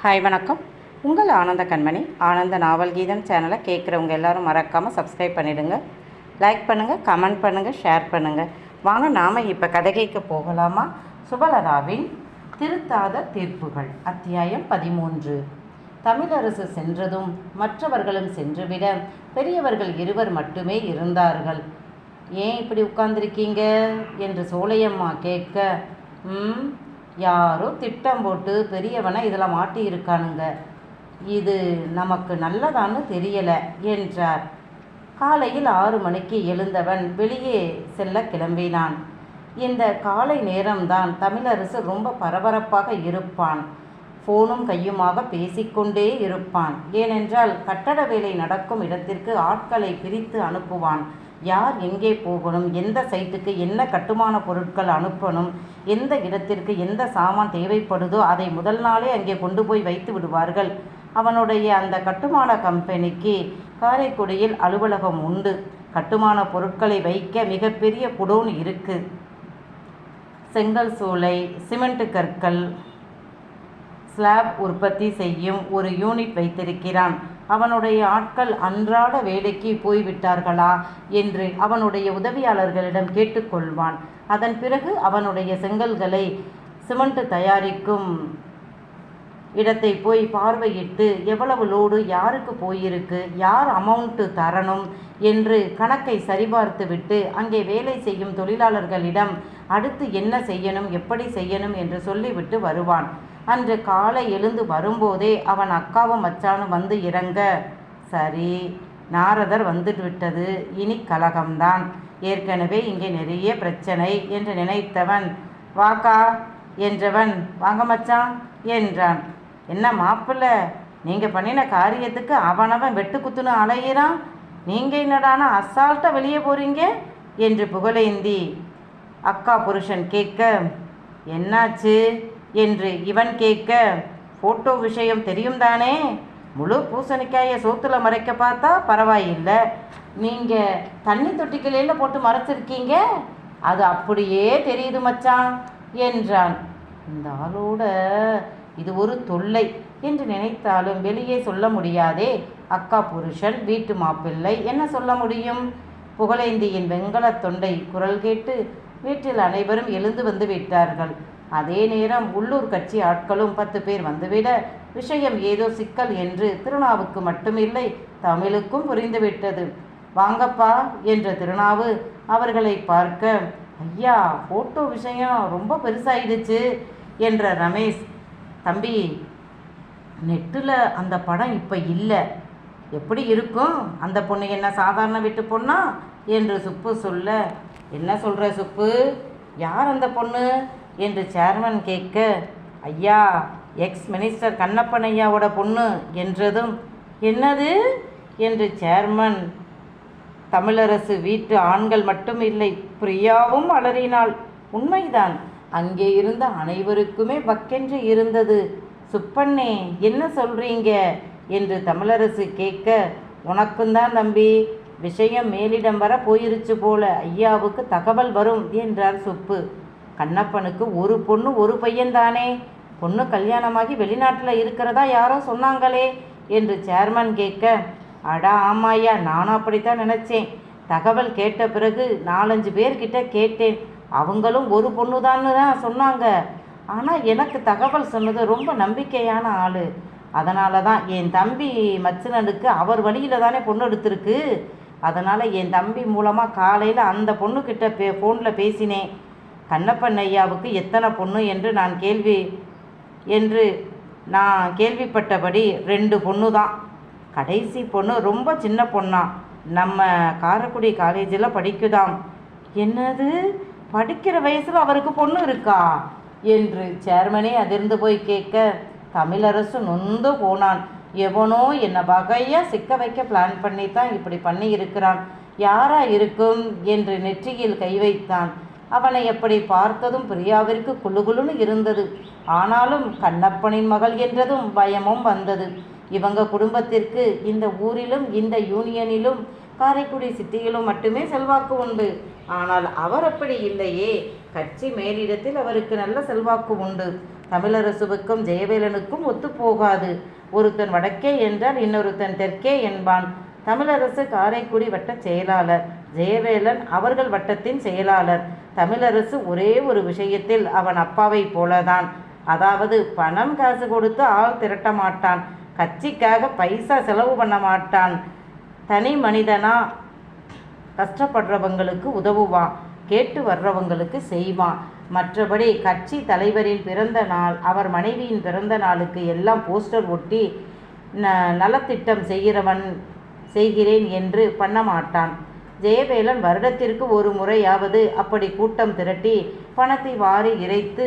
Hi வணக்கம். உங்கள் ஆனந்த கண்மணி. ஆனந்த நாவல் கீதம் சேனலை கேட்குறவங்க எல்லாரும் மறக்காமல் சப்ஸ்கிரைப் பண்ணிடுங்க. லைக் பண்ணுங்கள் கமெண்ட் பண்ணுங்கள் ஷேர் பண்ணுங்கள் வாங்க நாம் இப்போ கதகைக்கு போகலாமா? சுபலதாவின் திருத்தாத தீர்ப்புகள் அத்தியாயம் பதிமூன்று. தமிழரசு சென்றதும் மற்றவர்களும் சென்றுவிட பெரியவர்கள் இருவர் மட்டுமே இருந்தார்கள். ஏன் இப்படி உட்கார்ந்துருக்கீங்க? என்று சோலையம்மா கேட்க ம் யாரோ திட்டம் போட்டு பெரியவனை இதில் மாட்டி இருக்கானுங்க இது நமக்கு நல்லதான்னு தெரியலை என்றார். காலையில் ஆறு மணிக்கு எழுந்தவன் வெளியே செல்ல கிளம்பினான். இந்த காலை நேரம்தான் தமிழரசு ரொம்ப பரபரப்பாக இருப்பான். ஃபோனும் கையுமாக பேசிக்கொண்டே இருப்பான். ஏனென்றால் கட்டட வேலை நடக்கும் இடத்திற்கு ஆட்களை பிரித்து அனுப்புவான். யார் எங்கே போகணும் எந்த சைட்டுக்கு என்ன கட்டுமான பொருட்கள் அனுப்பணும் எந்த இடத்திற்கு எந்த சாமான் தேவைப்படுதோ அதை முதல் நாளே அங்கே கொண்டு போய் வைத்து விடுவார்கள். அவனுடைய அந்த கட்டுமான கம்பெனிக்கு காரைக்குடியில் அலுவலகம் உண்டு. கட்டுமான பொருட்களை வைக்க மிகப்பெரிய குடோன் இருக்கு. செங்கல் சூளை சிமெண்ட் கற்கள் ஸ்லாப் உற்பத்தி செய்யும் ஒரு யூனிட் வைத்திருக்கிறான். அவனுடைய ஆட்கள் அன்றாட வேலைக்கு போய்விட்டார்களா என்று அவனுடைய உதவியாளர்களிடம் கேட்டுக்கொள்வான். அதன் பிறகு அவனுடைய செங்கல்களை சிமெண்ட் தயாரிக்கும் இடத்தை போய் பார்வையிட்டு எவ்வளவு லோடு யாருக்கு போயிருக்கு? யார் அமௌண்ட்டு தரணும்? என்று கணக்கை சரிபார்த்துவிட்டு அங்கே வேலை செய்யும் தொழிலாளர்களிடம் அடுத்து என்ன செய்யணும்? எப்படி செய்யணும்? என்று சொல்லிவிட்டு வருவான். அன்று காலை எழுந்து வரும்போதே அவன் அக்காவும் மச்சானும் வந்து இறங்க சரி நாரதர் வந்துட்டு விட்டது இனி கலகம்தான். ஏற்கனவே இங்கே நிறைய பிரச்சனை என்று நினைத்தவன். வாக்கா என்றவன். வாங்க மச்சான் என்றான். என்ன மாப்பிள்ள நீங்கள் பண்ணின காரியத்துக்கு அவனவன் வெட்டு குத்துன்னு அலையிறான்? நீங்கள் என்னடானா அசால்ட்டாக வெளியே போகிறீங்க என்று புகழேந்தி. அக்கா புருஷன் கேட்க என்னாச்சு? என்று இவன் கேட்க ஃபோட்டோ விஷயம் தெரியும் தானே முழு பூசணிக்காயை சோத்துல மறைக்க பார்த்தா பரவாயில்லை. நீங்கள் தண்ணி தொட்டிக்கலையில் போட்டு மறைச்சிருக்கீங்க? அது அப்படியே தெரியுது மச்சான் என்றான். இந்த ஆளோட இது ஒரு தொல்லை என்று நினைத்தாலும் வெளியே சொல்ல முடியாதே. அக்கா புருஷன் வீட்டு மாப்பிள்ளை என்ன சொல்ல முடியும்? புகழேந்தியின் வெங்கல தொண்டை குரல் கேட்டு வீட்டில் அனைவரும் எழுந்து வந்து விட்டார்கள். அதே நேரம் உள்ளூர் கட்சி ஆட்களும் பத்து பேர் வந்துவிட விஷயம் ஏதோ சிக்கல் என்று திருநாவுக்கு மட்டுமில்லை தமிழுக்கும் புரிந்துவிட்டது. வாங்கப்பா என்ற திருநாவு அவர்களை பார்க்க ஐயா ஃபோட்டோ விஷயம் ரொம்ப பெருசாயிடுச்சு என்ற ரமேஷ் தம்பி நெட்டில் அந்த படம் இப்போ இல்லை. எப்படி இருக்கும்? அந்த பொண்ணு என்ன சாதாரண விட்டு பொண்ணா? என்று சுப்பு சொல்ல என்ன சொல்கிற சுப்பு? யார் அந்த பொண்ணு? என்று சேர்மன் கேட்க ஐயா எக்ஸ் மினிஸ்டர் கண்ணப்பன் ஐயாவோட பொண்ணு என்றதும் என்னது? என்று சேர்மன் தமிழரசு வீட்டு ஆண்கள் மட்டும் இல்லை பிரியாவும் அலறினாள். உண்மைதான் அங்கே இருந்த அனைவருக்குமே பக்கென்று இருந்தது. சுப்பண்ணே என்ன சொல்றீங்க? என்று தமிழரசு கேட்க உனக்கும் தான் தம்பி விஷயம் மேலிடம் வர போயிருச்சு போல ஐயாவுக்கு தகவல் வரும் என்றார் சுப்பு. கண்ணப்பனுக்கு ஒரு பொண்ணு ஒரு பையன்தானே? பொண்ணு கல்யாணமாகி வெளிநாட்டில் இருக்கிறதா யாரோ சொன்னாங்களே? என்று சேர்மன் கேட்க அடா ஆமாய்யா நானும் அப்படித்தான் நினச்சேன். தகவல் கேட்ட பிறகு நாலஞ்சு பேர்கிட்ட கேட்டேன். அவங்களும் ஒரு பொண்ணு தான் சொன்னாங்க. ஆனால் எனக்கு தகவல் சொன்னது ரொம்ப நம்பிக்கையான ஆள். அதனால தான் என் தம்பி மச்சினனுக்கு அவர் வழியில் தானே பொண்ணு எடுத்திருக்கு. அதனால் என் தம்பி மூலமாக காலையில் அந்த பொண்ணுக்கிட்ட பே ஃபோனில் பேசினேன். கண்ணப்பன் ஐயாவுக்கு எத்தனை பொண்ணு என்று நான் கேள்வி என்று நான் கேள்விப்பட்டபடி ரெண்டு பொண்ணு தான் கடைசி பொண்ணு ரொம்ப சின்ன பொண்ணா. நம்ம காரைக்குடி காலேஜில் படிக்குதாம். என்னது? படிக்கிற வயசில் அவருக்கு பொண்ணு இருக்கா? என்று சேர்மனே அதிர்ந்து போய் கேட்க தமிழரசு நொந்து போனான். எவனோ என்னை வகையாக சிக்க வைக்க பிளான் பண்ணி தான் இப்படி பண்ணி இருக்கிறான் யாரா இருக்கும்? என்று நெற்றியில் கை வைத்தான். அவனை எப்படி பார்த்ததும் பிரியாவிற்கு குழுகுலுன்னு இருந்தது. ஆனாலும் கண்ணப்பனின் மகள் என்றதும் பயமும் வந்தது. இவங்க குடும்பத்திற்கு இந்த ஊரிலும் இந்த யூனியனிலும் காரைக்குடி சிட்டியிலும் மட்டுமே செல்வாக்கு உண்டு. ஆனால் அவர் அப்படி இல்லையே. கட்சி மேலிடத்தில் அவருக்கு நல்ல செல்வாக்கு உண்டு. தமிழரசுவுக்கும் ஜெயவேலனுக்கும் ஒத்துப்போகாது ஒருத்தன் வடக்கே என்றால் இன்னொருத்தன் தெற்கே என்பான். தமிழரசு காரைக்குடி வட்ட செயலாளர். ஜெயவேலன் அவர்கள் வட்டத்தின் செயலாளர். தமிழரசு ஒரே ஒரு விஷயத்தில் அவன் அப்பாவை போலதான். அதாவது பணம் காசு கொடுத்து ஆள் திரட்ட மாட்டான். கட்சிக்காக பைசா செலவு பண்ண மாட்டான். தனி மனிதனா கஷ்டப்படுறவங்களுக்கு உதவுவான். கேட்டு வர்றவங்களுக்கு செய்வான். மற்றபடி கட்சி தலைவரின் பிறந்த நாள் அவர் மனைவியின் பிறந்த நாளுக்கு எல்லாம் போஸ்டர் ஒட்டி ந நலத்திட்டம் செய்கிறவன் செய்கிறேன் என்று பண்ண மாட்டான். ஜெயவேலன் வருடத்திற்கு ஒரு முறையாவது அப்படி கூட்டம் திரட்டி பணத்தை வாரி இறைத்து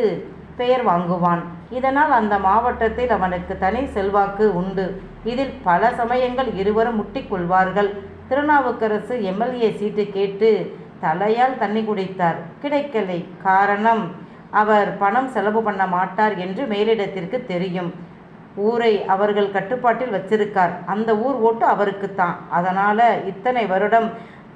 பெயர் வாங்குவான். இதனால் அந்த மாவட்டத்தில் அவனுக்கு தனி செல்வாக்கு உண்டு. இதில் பல சமயங்கள் இருவரும் முட்டிக்கொள்வார்கள் திருநாவுக்கரசு எம்எல்ஏ சீட்டு கேட்டு தலையால் தண்ணி குடித்தார். கிடைக்கலை. காரணம் அவர் பணம் செலவு பண்ண மாட்டார் என்று மேலிடத்திற்கு தெரியும். ஊரை அவர்கள் கட்டுப்பாட்டில் வச்சிருக்கார். அந்த ஊர் ஓட்டு அவருக்குத்தான். அதனால் இத்தனை வருடம்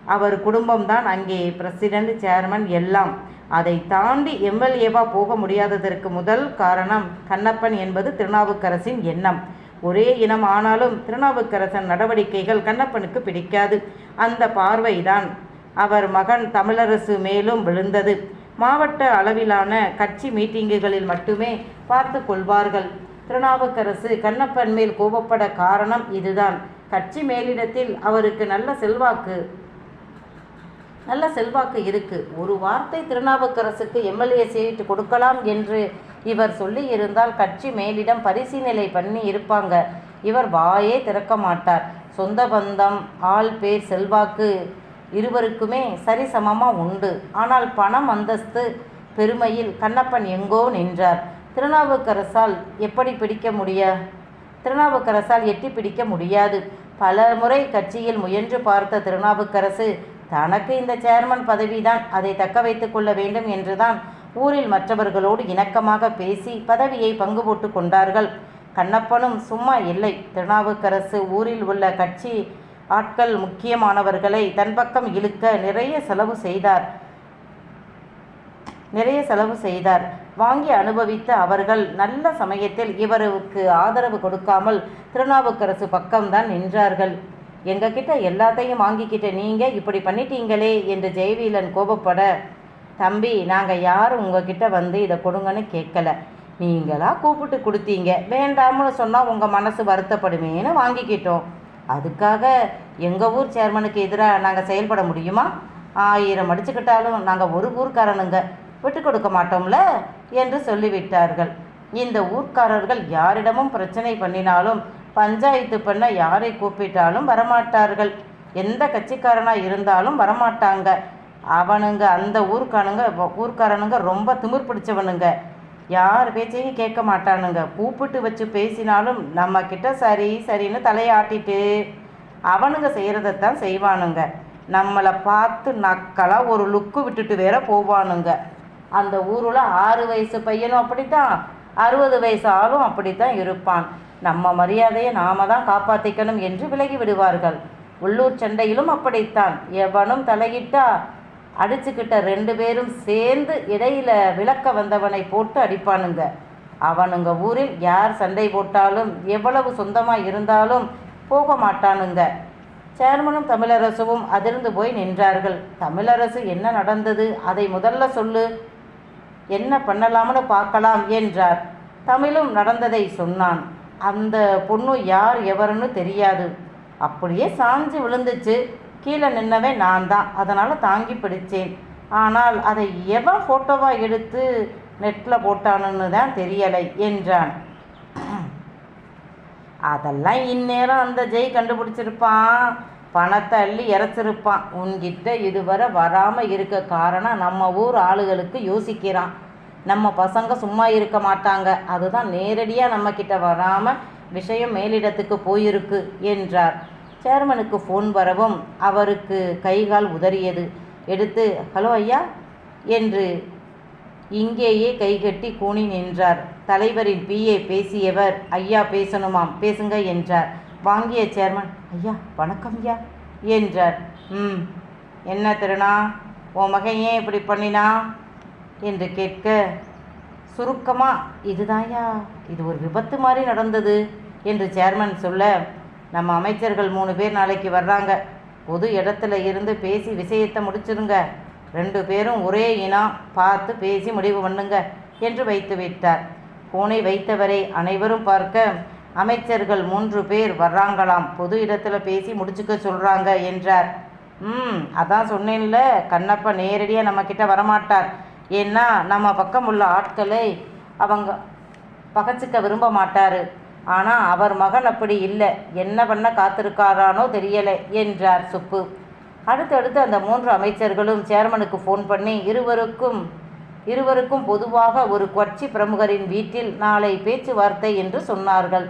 அவர் குடும்பம்தான் அங்கே பிரசிடெண்ட் சேர்மன் எல்லாம். அதை தாண்டி எம்எல்ஏவா போக முடியாததற்கு முதல் காரணம் கண்ணப்பன் என்பது திருநாவுக்கரசின் எண்ணம். ஒரே இனம் ஆனாலும் திருநாவுக்கரசன் நடவடிக்கைகள் கண்ணப்பனுக்கு பிடிக்காது. அந்த பார்வைதான். அவர் மகன் தமிழரசு மேலும் விழுந்தது. மாவட்ட அளவிலான கட்சி மீட்டிங்குகளில் மட்டுமே பார்த்து கொள்வார்கள். திருநாவுக்கரசு கண்ணப்பன் மேல் கோபப்பட காரணம் இதுதான். கட்சி மேலிடத்தில் அவருக்கு நல்ல செல்வாக்கு நல்ல செல்வாக்கு இருக்குது ஒரு வார்த்தை திருநாவுக்கரசுக்கு எம்எல்ஏ சீட்டு கொடுக்கலாம் என்று இவர் சொல்லி இருந்தால் கட்சி மேலிடம் பரிசீலனை பண்ணி இருப்பாங்க. இவர் வாயே திறக்க மாட்டார். சொந்த பந்தம் ஆள் பேர் செல்வாக்கு இருவருக்குமே சரிசமமாக உண்டு. ஆனால் பணம் அந்தஸ்து பெருமையில் கண்ணப்பன் எங்கோ நின்றார். திருநாவுக்கரசால் எப்படி பிடிக்க முடிய திருநாவுக்கரசால் எட்டி பிடிக்க முடியாது. பல முறை கட்சியில் முயன்று பார்த்த திருநாவுக்கரசு தனக்கு இந்த சேர்மன் பதவிதான் அதை தக்க வைத்துக் கொள்ள வேண்டும் என்றுதான் ஊரில் மற்றவர்களோடு இணக்கமாக பேசி பதவியை பங்கு போட்டு கொண்டார்கள். கண்ணப்பனும் சும்மா இல்லை. திருநாவுக்கரசு ஊரில் உள்ள கட்சி ஆட்கள் முக்கியமானவர்களை தன் பக்கம் இழுக்க நிறைய செலவு செய்தார். நிறைய செலவு செய்தார். வாங்கி அனுபவித்த அவர்கள் நல்ல சமயத்தில் இவருக்கு ஆதரவு கொடுக்காமல் திருநாவுக்கரசு பக்கம்தான் நின்றார்கள். எங்ககிட்ட எல்லாத்தையும் வாங்கிக்கிட்ட நீங்கள் இப்படி பண்ணிட்டீங்களே என்று ஜெயவீலன் கோபப்பட தம்பி நாங்கள் யாரும் உங்ககிட்ட வந்து இதை கொடுங்கன்னு கேட்கல. நீங்களா கூப்பிட்டு கொடுத்தீங்க. வேண்டாம்னு சொன்னால் உங்கள் மனசு வருத்தப்படுமேன்னு வாங்கிக்கிட்டோம். அதுக்காக எங்கள் ஊர் சேர்மனுக்கு எதிராக நாங்கள் செயல்பட முடியுமா? ஆயிரம் அடிச்சுக்கிட்டாலும் நாங்கள் ஒரு ஊர்க்காரனுங்க. விட்டு கொடுக்க மாட்டோம்ல? என்று சொல்லிவிட்டார்கள். இந்த ஊர்க்காரர்கள் யாரிடமும் பிரச்சனை பண்ணினாலும் பஞ்சாயத்து பண்ண யாரை கூப்பிட்டாலும் வரமாட்டார்கள். எந்த கட்சிக்காரனாக இருந்தாலும் வரமாட்டாங்க. அவனுங்க அந்த ஊர்க்கானுங்க ஊர்க்காரனுங்க ரொம்ப திமிர் பிடிச்சவனுங்க. யார் பேச்சையும் கேட்க மாட்டானுங்க. கூப்பிட்டு வச்சு பேசினாலும் நம்ம கிட்ட சரி சரின்னு தலையாட்டிட்டு அவனுங்க செய்கிறதைத்தான் செய்வானுங்க. நம்மளை பார்த்து நக்கலாக ஒரு லுக்கு விட்டுட்டு வேற போவானுங்க. அந்த ஊரில் ஆறு வயசு பையனும் அப்படித்தான் அறுபது வயசு ஆளும் அப்படித்தான் இருப்பான். நம்ம மரியாதையை நாம தான் காப்பாற்றிக்கணும் என்று விலகி விடுவார்கள். உள்ளூர் சண்டையிலும் அப்படித்தான். எவனும் தலையிட்டா அடிச்சுக்கிட்ட ரெண்டு பேரும் சேர்ந்து இடையில விளக்க வந்தவனை போட்டு அடிப்பானுங்க. அவனுங்க ஊரில் யார் சண்டை போட்டாலும் எவ்வளவு சொந்தமாக இருந்தாலும் போக மாட்டானுங்க. சேர்மனும் தமிழரசுவும் அதிர்ந்து போய் நின்றார்கள். தமிழரசு என்ன நடந்தது? அதை முதல்ல சொல்லு. என்ன பண்ணலாம்னு பார்க்கலாம் என்றார். தமிழும் நடந்ததை சொன்னான். அந்த பொண்ணு யார் எவருன்னு தெரியாது. அப்படியே சாஞ்சு விழுந்துச்சு. கீழே நின்னவே நான் தான் அதனால் தாங்கி பிடிச்சேன். ஆனால் அதை எவன் ஃபோட்டோவாக எடுத்து நெட்டில் போட்டானுன்னு தான் தெரியலை என்றான். அதெல்லாம் இந்நேரம் அந்த ஜெய் கண்டுபிடிச்சிருப்பான். பணத்தை அள்ளி இறச்சிருப்பான். உன்கிட்ட இதுவரை வராமல் இருக்க காரணம் நம்ம ஊர் ஆளுகளுக்கு யோசிக்கிறான். நம்ம பசங்க சும்மா இருக்க மாட்டாங்க. அதுதான் நேரடியாக நம்மக்கிட்ட வராமல் விஷயம் மேலிடத்துக்கு போயிருக்கு என்றார். சேர்மனுக்கு ஃபோன் வரவும் அவருக்கு கைகால் உதறியது. எடுத்து ஹலோ ஐயா என்று இங்கேயே கைகட்டி கூனி நின்றார். தலைவரின் பிஏ பேசியவர் ஐயா பேசணுமாம் பேசுங்க என்றார். வாங்கிய சேர்மன் ஐயா வணக்கம் ஐயா என்றார். ம் என்ன திருணா உன் மகன் ஏன் இப்படி பண்ணினா? என்று கேட்க சுருக்கமாக இதுதாயா இது ஒரு விபத்து மாதிரி நடந்தது என்று சேர்மன் சொல்ல நம்ம அமைச்சர்கள் மூணு பேர் நாளைக்கு வர்றாங்க. பொது இடத்துல இருந்து பேசி விஷயத்தை முடிச்சிருங்க. ரெண்டு பேரும் ஒரே இனம் பார்த்து பேசி முடிவு பண்ணுங்க என்று வைத்து விட்டார். பூனை வைத்தவரை அனைவரும் பார்க்க அமைச்சர்கள் மூன்று பேர் வர்றாங்களாம். பொது இடத்துல பேசி முடிச்சுக்க சொல்கிறாங்க என்றார். ம் அதான் சொன்னேன்ல. கண்ணப்ப நேரடியாக நம்மக்கிட்ட வரமாட்டார். ஏன்னா நம்ம பக்கம் உள்ள ஆட்களை அவங்க பகச்சிக்க விரும்ப மாட்டார். ஆனால் அவர் மகன் அப்படி இல்லை. என்ன பண்ண காத்திருக்காரானோ தெரியலை என்றார் சுப்பு. அடுத்தடுத்து அந்த மூன்று அமைச்சர்களும் சேர்மனுக்கு ஃபோன் பண்ணி இருவருக்கும் இருவருக்கும் பொதுவாக ஒரு கட்சி பிரமுகரின் வீட்டில் நாளை பேச்சுவார்த்தை என்று சொன்னார்கள்.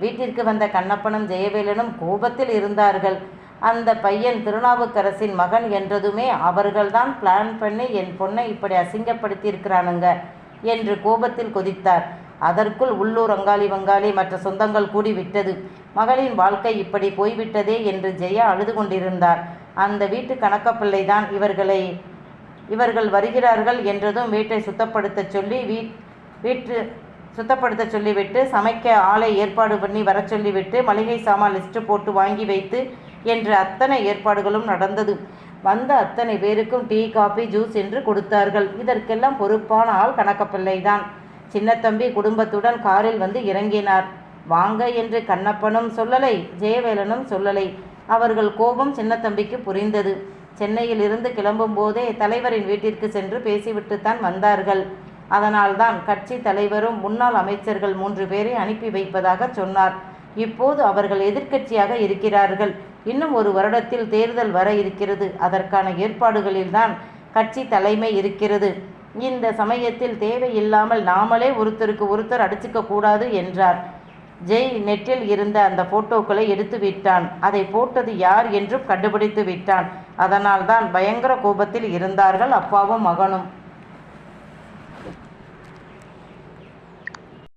வீட்டிற்கு வந்த கண்ணப்பனும் ஜெயவேலனும் கோபத்தில் இருந்தார்கள். அந்த பையன் திருநாவுக்கரசின் மகன் என்றதுமே அவர்கள்தான் பிளான் பண்ணி என் பொண்ணை இப்படி அசிங்கப்படுத்தியிருக்கிறானுங்க என்று கோபத்தில் கொதித்தார். அதற்குள் உள்ளூர் அங்காளி வங்காளி மற்ற சொந்தங்கள் கூடி விட்டது. மகளின் வாழ்க்கை இப்படி போய்விட்டதே என்று ஜெயா அழுது கொண்டிருந்தார். அந்த வீட்டு கணக்கப்பிள்ளைதான் இவர்களை இவர்கள் வருகிறார்கள் என்றதும் வீட்டை சுத்தப்படுத்தச் சொல்லி வீ வீட்டு சுத்தப்படுத்த சொல்லிவிட்டு சமைக்க ஆளை ஏற்பாடு பண்ணி வரச் சொல்லிவிட்டு மளிகை சாமான் லிஸ்ட்டு போட்டு வாங்கி வைத்து என்று அத்தனை ஏற்பாடுகளும் நடந்தது. வந்த அத்தனை பேருக்கும் டீ காபி ஜூஸ் என்று கொடுத்தார்கள். இதற்கெல்லாம் பொறுப்பான ஆள் கணக்கப்பிள்ளைதான் சின்னத்தம்பி குடும்பத்துடன் காரில் வந்து இறங்கினார். வாங்க என்று கண்ணப்பனும் சொல்லலை ஜெயவேலனும் சொல்லலை. அவர்கள் கோபம் சின்னத்தம்பிக்கு புரிந்தது. சென்னையில் இருந்து கிளம்பும் போதே தலைவரின் வீட்டிற்கு சென்று பேசிவிட்டுத்தான் வந்தார்கள். அதனால்தான் கட்சி தலைவரும் முன்னாள் அமைச்சர்கள் மூன்று பேரை அனுப்பி வைப்பதாக சொன்னார். இப்போது அவர்கள் எதிர்க்கட்சியாக இருக்கிறார்கள். இன்னும் ஒரு வருடத்தில் தேர்தல் வர இருக்கிறது. அதற்கான ஏற்பாடுகளில்தான் கட்சி தலைமை இருக்கிறது. இந்த சமயத்தில் தேவையில்லாமல் நாமளே ஒருத்தருக்கு ஒருத்தர் அடிச்சுக்க கூடாது என்றார். ஜெய் நெட்டில் இருந்த அந்த போட்டோக்களை எடுத்து விட்டான். அதை போட்டது யார் என்றும் கண்டுபிடித்து விட்டான். அதனால்தான் பயங்கர கோபத்தில் இருந்தார்கள் அப்பாவும் மகனும்.